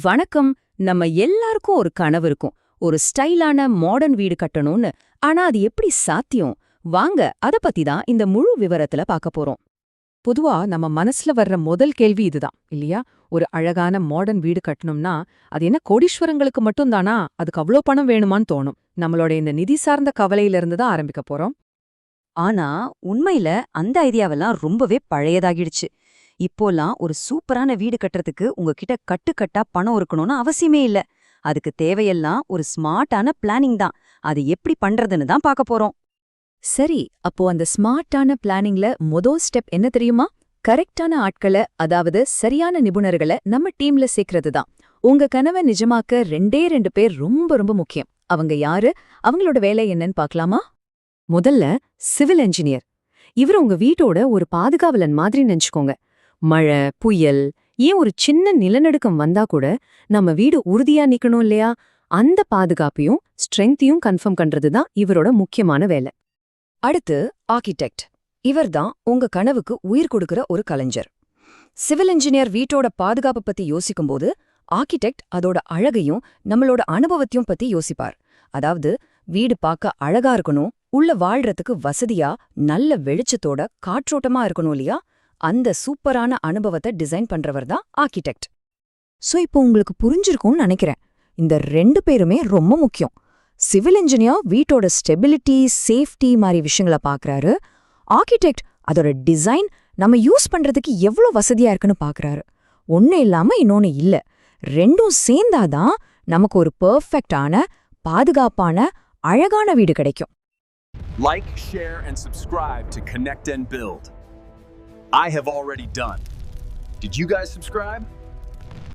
வணக்கம். நம்ம எல்லாருக்கும் ஒரு கனவு இருக்கும். ஒரு ஸ்டைலான மாடர்ன் வீடு கட்டணும்னு. ஆனா அது எப்படி சாத்தியம்? வாங்க அத பத்தி தான் இந்த முழு விவரத்துல பார்க்க போறோம். பொதுவா நம்ம மனசுல வர்ற முதல் கேள்வி இதுதான் இல்லையா? ஒரு அழகான மாடர்ன் வீடு கட்டணும்னா அது என்ன கோடீஸ்வரங்களுக்கு மட்டும் தானா? அதுக்கு அவ்வளோ பணம் வேணுமான்னு தோணும். நம்மளோட இந்த நிதி சார்ந்த கவலையில இருந்து தான் ஆரம்பிக்க போறோம். ஆனா உண்மையில அந்த ஐடியாவெல்லாம் ரொம்பவே பழையதாகிடுச்சு. இப்போலாம் ஒரு சூப்பரான வீடு கட்டுறதுக்கு உங்ககிட்ட கட்டுக்கட்டா பணம் இருக்கணும்னு அவசியமே இல்ல. அதுக்கு தேவையெல்லாம் ஒரு ஸ்மார்ட்டான பிளானிங் தான். அது எப்படி பண்றதுன்னு தான் பார்க்க போறோம். சரி அப்போ அந்த ஸ்மார்ட்டான பிளானிங்ல மொதல் ஸ்டெப் என்ன தெரியுமா? கரெக்டான ஆட்களை அதாவது சரியான நிபுணர்களை நம்ம டீம்ல சேர்க்கறது தான். உங்க கனவை நிஜமாக்க ரெண்டே ரெண்டு பேர் ரொம்ப ரொம்ப முக்கியம். அவங்க யாரு? அவங்களோட வேலை என்னன்னு பார்க்கலாமா? முதல்ல சிவில் என்ஜினியர். இவர் உங்க வீட்டோட ஒரு பாதுகாவலன் மாதிரி நினைச்சுக்கோங்க. மழை புயல் ஏன் ஒரு சின்ன நிலநடுக்கம் வந்தா கூட நம்ம வீடு உறுதியா நிக்கணும் இல்லையா? அந்த பாதுகாப்பையும் ஸ்ட்ரென்த்தையும் கன்ஃபார்ம் பண்றது தான் இவரோட முக்கியமான வேலை. அடுத்து ஆர்கிடெக்ட் இவர்தான் உங்க கனவுக்கு உயிர் கொடுக்கிற ஒரு கலைஞர். சிவில் இன்ஜினியர் வீட்டோட பாதுகாப்பு பத்தி யோசிக்கும்போது ஆர்கிடெக்ட் அதோட அழகையும் நம்மளோட அனுபவத்தையும் பத்தி யோசிப்பார். அதாவது வீடு பார்க்க அழகா இருக்கணும் உள்ள வாழ்றதுக்கு வசதியா நல்ல வெளிச்சத்தோட காற்றோட்டமா இருக்கணும் இல்லையா? அந்த சூப்பரான அனுபவத்தை டிசைன் பண்றவர் தான் ஆர்கிடெக்ட். சோ இப்போ உங்களுக்கு புரிஞ்சிருக்கும்னு நினைக்கிறேன். இந்த ரெண்டு பேருமே ரொம்ப முக்கியம். சிவில் இன்ஜினியர் வீட்டோட ஸ்டெபிலிட்டி சேஃப்டி மாதிரி விஷயங்களை பார்க்குறாரு ஆர்கிடெக்ட் அதோட டிசைன் நம்ம யூஸ் பண்றதுக்கு எவ்வளோ வசதியா இருக்குன்னு பார்க்குறாரு ஒண்ணு இல்லாம இன்னொன்னு இல்ல. ரெண்டும் சேர்ந்தாதான் நமக்கு ஒரு பர்ஃபெக்டான பாதுகாப்பான அழகான வீடு கிடைக்கும். Like, share, and subscribe to Connect and Build. I have already done. Did you guys subscribe?